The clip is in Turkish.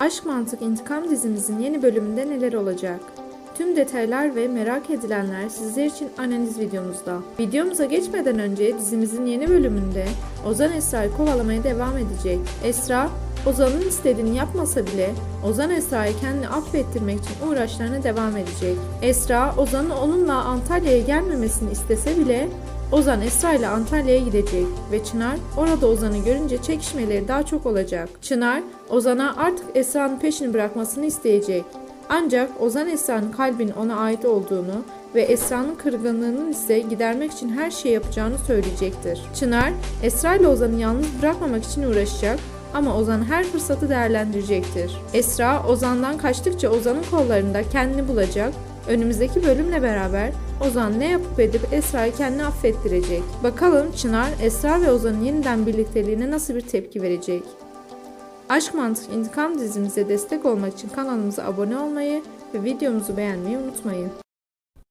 Aşk Mantık İntikam dizimizin yeni bölümünde neler olacak? Tüm detaylar ve merak edilenler sizler için analiz videomuzda. Videomuza geçmeden önce dizimizin yeni bölümünde Ozan Esra'yı kovalamaya devam edecek. Esra, Ozan'ın istediğini yapmasa bile Ozan Esra'yı kendini affettirmek için uğraşlarına devam edecek. Esra, Ozan'ın onunla Antalya'ya gelmemesini istese bile Ozan Esra ile Antalya'ya gidecek ve Çınar orada Ozan'ı görünce çekişmeleri daha çok olacak. Çınar, Ozan'a artık Esra'nın peşini bırakmasını isteyecek. Ancak Ozan Esra'nın kalbinin ona ait olduğunu ve Esra'nın kırgınlığının ise gidermek için her şey yapacağını söyleyecektir. Çınar, Esra ile Ozan'ı yalnız bırakmamak için uğraşacak ama Ozan her fırsatı değerlendirecektir. Esra, Ozan'dan kaçtıkça Ozan'ın kollarında kendini bulacak Önümüzdeki bölümle beraber Ozan ne yapıp edip Esra'yı kendine affettirecek. Bakalım Çınar, Esra ve Ozan'ın yeniden birlikteliğine nasıl bir tepki verecek? Aşk Mantık İntikam dizimize destek olmak için kanalımıza abone olmayı ve videomuzu beğenmeyi unutmayın.